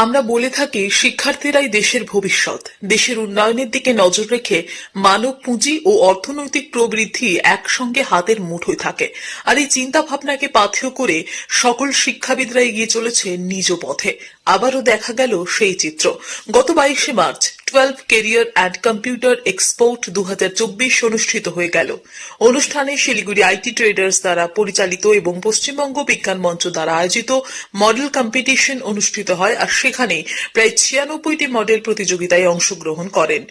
আমরা বলে থাকি, শিক্ষার্থীরাই দেশের ভবিষ্যৎ। দেশের উন্নয়নের দিকে নজর রেখে মানব পুঁজি ও অর্থনৈতিক প্রবৃদ্ধি একসঙ্গে হাতের মুঠোয় থাকে। আর এই চিন্তা ভাবনাকে পাথেয় করে সকল শিক্ষাবিদরা এগিয়ে চলেছে নিজ পথে। আবারও দেখা গেল সেই চিত্র। গত বাইশে March twelve career and computer export দু হাজার চব্বিশ অনুষ্ঠিত হয়ে গেল। অনুষ্ঠানে শিলিগুড়ি আইটি ট্রেডার্স দ্বারা পরিচালিত এবং পশ্চিমবঙ্গ বিজ্ঞান মঞ্চ দ্বারা আয়োজিত মডেল কম্পিটিশন অনুষ্ঠিত হয় আর সেখানে প্রায় ছিয়ানব্বইটি মডেল প্রতিযোগিতায় অংশগ্রহণ করেন।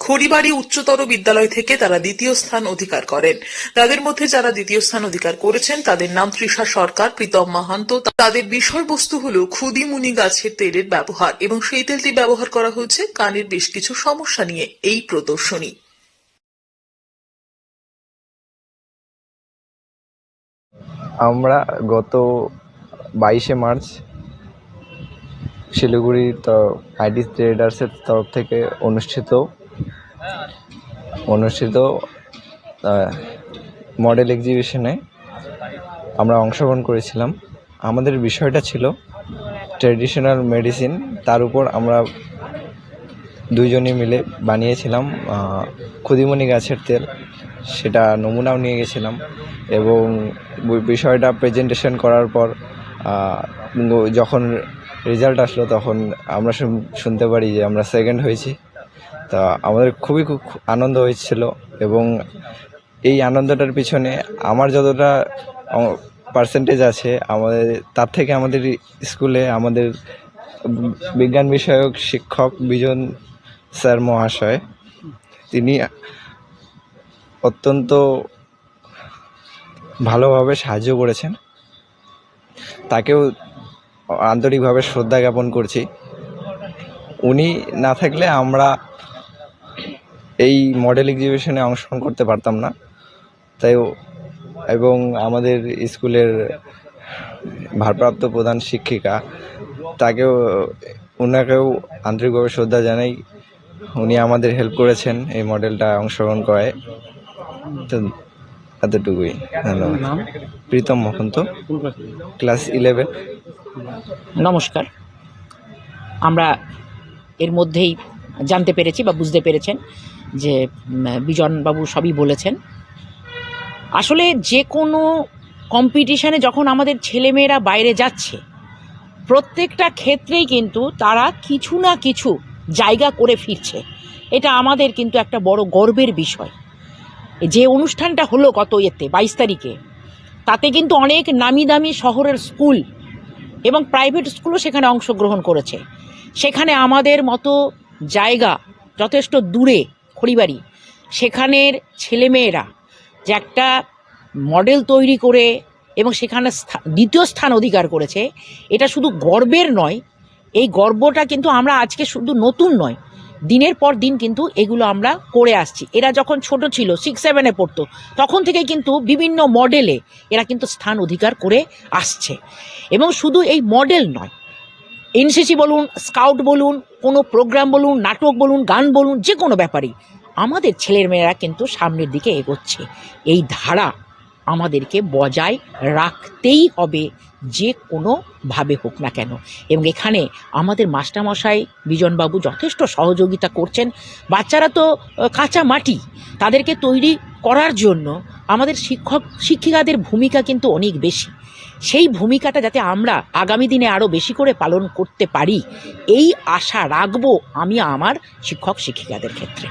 খড়িবাড়ি উচ্চতর বিদ্যালয় থেকে তারা দ্বিতীয় স্থান অধিকার করেন। তাদের মধ্যে যারা দ্বিতীয় স্থান অধিকার করেছেন, তাদের নাম তৃষা সরকার, প্রীতম মাহান্ত। তাদের বিষয়বস্তু হল ক্ষুদিমুনি গাছের তেলের ব্যবহার এবং সেই তেলটি ব্যবহার করা হয়েছে কানের বেশ কিছু সমস্যা নিয়ে এই প্রদর্শনী। আমরা গত বাইশে মার্চ শিলিগুড়ি তো আইডি ট্রেডার্সের তরফ থেকে অনুষ্ঠিত অনুষ্ঠিত মডেল এক্সিবিশনে আমরা অংশগ্রহণ করেছিলাম। আমাদের বিষয়টা ছিল ট্র্যাডিশনাল মেডিসিন তার উপর আমরা দুইজনে মিলে বানিয়েছিলাম ক্ষুদিমণি গাছের তেল, সেটা নমুনাও নিয়ে গেছিলাম এবং বিষয়টা প্রেজেন্টেশন করার পর যখন রেজাল্ট আসলো তখন আমরা শুন- শুনতে পারি যে আমরা সেকেন্ড হয়েছি। তা আমাদের খুবই খুব আনন্দ হয়েছিল এবং এই আনন্দটার পিছনে আমার যতটা পার্সেন্টেজ আছে, আমাদের, তার থেকে আমাদের স্কুলে আমাদের বিজ্ঞান বিষয়ক শিক্ষক বিজন স্যার মহাশয়, তিনি অত্যন্ত ভালোভাবে সাহায্য করেছেন। তাকেও আন্তরিকভাবে শ্রদ্ধা জ্ঞাপন করছি। উনি না থাকলে আমরা এই মডেল এক্সিবিশনে অংশগ্রহণ করতে পারতাম না। তাই এবং আমাদের স্কুলের ভারপ্রাপ্ত প্রধান শিক্ষিকা তাকেও ওনাকেও আন্তরিকভাবে শ্রদ্ধা জানাই। উনি আমাদের হেল্প করেছেন এই মডেলটা অংশগ্রহণ করায়। তো এতটুকুই ধন্যবাদ। প্রীতম মহন্ত ক্লাস? ইলেভেন নমস্কার। আমরা এর মধ্যেই জানতে পেরেছি বা বুঝতে পেরেছেন যে বিজনবাবু সবই বলেছেন। আসলে যে কোনো কম্পিটিশানে যখন আমাদের ছেলেমেয়েরা বাইরে যাচ্ছে, প্রত্যেকটা ক্ষেত্রেই কিন্তু তারা কিছু না কিছু জায়গা করে ফিরছে। এটা আমাদের কিন্তু একটা বড় গর্বের বিষয়। যে অনুষ্ঠানটা হলো গত এতে বাইশ তারিখে, তাতে কিন্তু অনেক নামি দামি শহরের স্কুল এবং প্রাইভেট স্কুলও সেখানে অংশগ্রহণ করেছে। সেখানে আমাদের মতো জায়গা যথেষ্ট দূরে খড়িবাড়ি। সেখানের ছেলেমেয়েরা যে একটা মডেল তৈরি করে এবং সেখানে দ্বিতীয় স্থান অধিকার করেছে, এটা শুধু গর্বের নয়, এই গর্বটা কিন্তু আমরা আজকে শুধু নতুন নয়, দিনের পর দিন কিন্তু এগুলো আমরা করে আসছি। এরা যখন ছোট ছিল সিক্স সেভেনে পড়তো, তখন থেকেই কিন্তু বিভিন্ন মডেলে এরা কিন্তু স্থান অধিকার করে আসছে। এবং শুধু এই মডেল নয়, এনসিসি বলুন স্কাউট বলুন কোনো প্রোগ্রাম বলুন, নাটক বলুন, গান বলুন, যে কোনো ব্যাপারেই, আমাদের ছেলের মেয়েরা কিন্তু সামনের দিকে এগোচ্ছে। এই ধারা আমাদেরকে বজায় রাখতেই হবে, যে কোনোভাবে হোক না কেন। এবং এখানে আমাদের মাস্টারমশাই বিজনবাবু যথেষ্ট সহযোগিতা করছেন। বাচ্চারা তো কাঁচা মাটি, তাদেরকে তৈরি করার জন্য আমাদের শিক্ষক শিক্ষিকাদের ভূমিকা কিন্তু অনেক বেশি। সেই ভূমিকাটা যাতে আমরা আগামী দিনে আরও বেশি করে পালন করতে পারি, এই আশা রাখব আমি আমার শিক্ষক শিক্ষিকাদের ক্ষেত্রে।